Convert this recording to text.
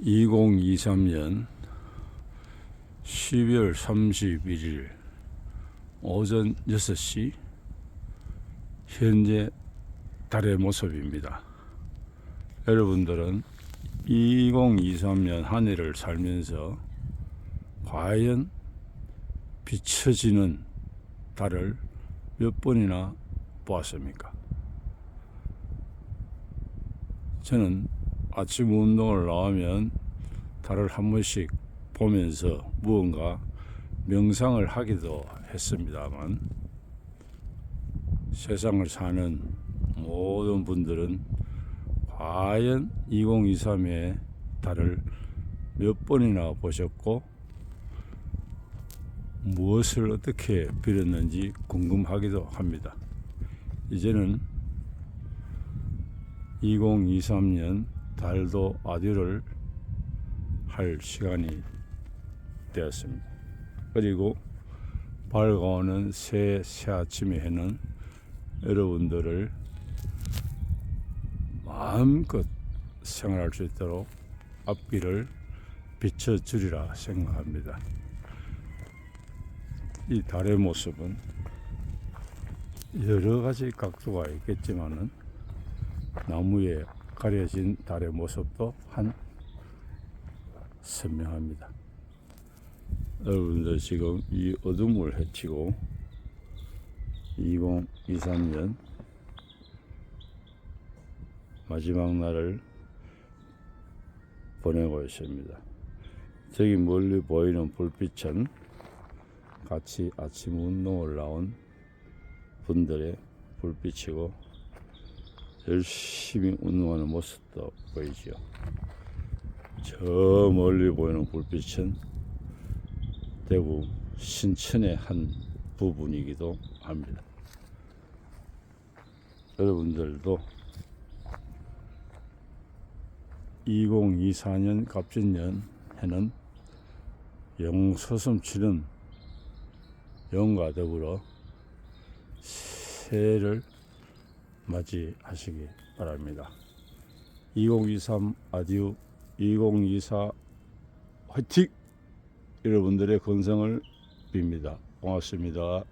2023년 12월 31일 오전 6시 현재 달의 모습입니다. 여러분들은 2023년 한 해를 살면서 과연 비춰지는 달을 몇 번이나 보았습니까? 저는 아침 운동을 나오면 달을 한 번씩 보면서 무언가 명상을 하기도 했습니다만 세상을 사는 모든 분들은 과연 2023의 달을 몇 번이나 보셨고 무엇을 어떻게 빌었는지 궁금하기도 합니다. 이제는 2023년 달도 아디오를 할 시간이 되었습니다. 그리고 밝아오는 새, 새 아침의 해는 여러분들을 마음껏 생활할 수 있도록 앞길을 비춰주리라 생각합니다. 이 달의 모습은 여러 가지 각도가 있겠지만은 나무에 가려진 달의 모습도 한 선명합니다. 여러분들 지금 이 어둠을 헤치고 2023년 마지막 날을 보내고 있습니다. 저기 멀리 보이는 불빛은 같이 아침 운동을 나온 분들의 불빛이고 열심히 운동하는 모습도 보이죠. 저 멀리 보이는 불빛은 대구 신천의 한 부분이기도 합니다. 여러분들도 2024년 갑진년 해는 영서섬 치는 영과 더불어 새해를 맞이하시기 바랍니다. 2023 아디오 2024 화이팅! 여러분들의 건성을 빕니다. 고맙습니다.